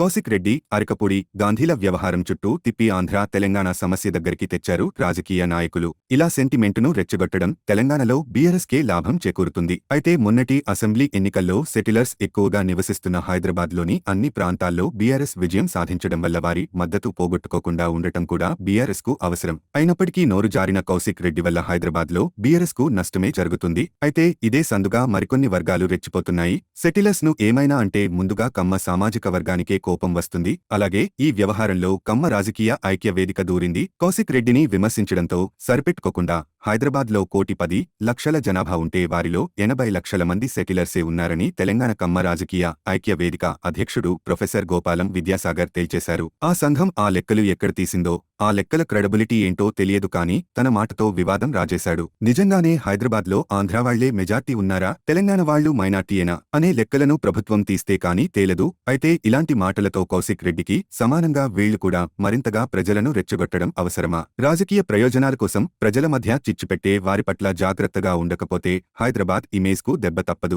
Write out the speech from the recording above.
కౌశిక్ రెడ్డి అరకపూడి గాంధీల వ్యవహారం చుట్టూ తిప్పి ఆంధ్ర తెలంగాణ సమస్య దగ్గరికి తెచ్చారు రాజకీయ నాయకులు. ఇలా సెంటిమెంటును రెచ్చగొట్టడం తెలంగాణలో బీఆర్ఎస్కే లాభం చేకూరుతుంది. అయితే మొన్నటి అసెంబ్లీ ఎన్నికల్లో సెటిలర్స్ ఎక్కువగా నివసిస్తున్న హైదరాబాద్లోని అన్ని ప్రాంతాల్లో బీఆర్ఎస్ విజయం సాధించడం వల్ల వారి మద్దతు పోగొట్టుకోకుండా ఉండటం కూడా బీఆర్ఎస్కు అవసరం. అయినప్పటికీ నోరు జారిన కౌశిక్ రెడ్డి వల్ల హైదరాబాద్లో బీఆర్ఎస్కు నష్టమే జరుగుతుంది. అయితే ఇదే సందుగా మరికొన్ని వర్గాలు రెచ్చిపోతున్నాయి. సెటిలర్స్ను ఏమైనా అంటే ముందుగా కమ్మ సామాజిక వర్గానికే కోపం వస్తుంది. అలాగే ఈ వ్యవహారంలో కమ్మ రాజకీయ ఐక్య వేదిక దూరింది. కౌశిక్ రెడ్డిని విమర్శించడంతో సరిపెట్టుకోకుండా హైదరాబాద్లో కోటి పది లక్షల జనాభా ఉంటే వారిలో ఎనభై లక్షల మంది సెటిలర్సే ఉన్నారని తెలంగాణ కమ్మ రాజకీయ ఐక్య వేదిక అధ్యక్షుడు ప్రొఫెసర్ గోపాలం విద్యాసాగర్ తేల్చేశారు ఆ సంఘం ఆ లెక్కలు ఎక్కడ తీసిందో ఆ లెక్కల క్రెడబిలిటీ ఏంటో తెలియదు కానీ తన మాటతో వివాదం రాజేశాడు. నిజంగానే హైదరాబాద్లో ఆంధ్రావాళ్ళే మెజార్టీ ఉన్నారా తెలంగాణ వాళ్ళు మైనార్టీయేనా అనే లెక్కలను ప్రభుత్వం తీస్తే కానీ తేలదు. అయితే ఇలాంటి మాటలతో కౌశిక్ రెడ్డికి సమానంగా వీళ్ళు కూడా మరింతగా ప్రజలను రెచ్చగొట్టడం అవసరమా? రాజకీయ ప్రయోజనాల కోసం ప్రజల మధ్య విడిచిపెట్టే వారి పట్ల జాగ్రత్తగా ఉండకపోతే హైదరాబాద్ ఇమేజ్కు దెబ్బ తప్పదు.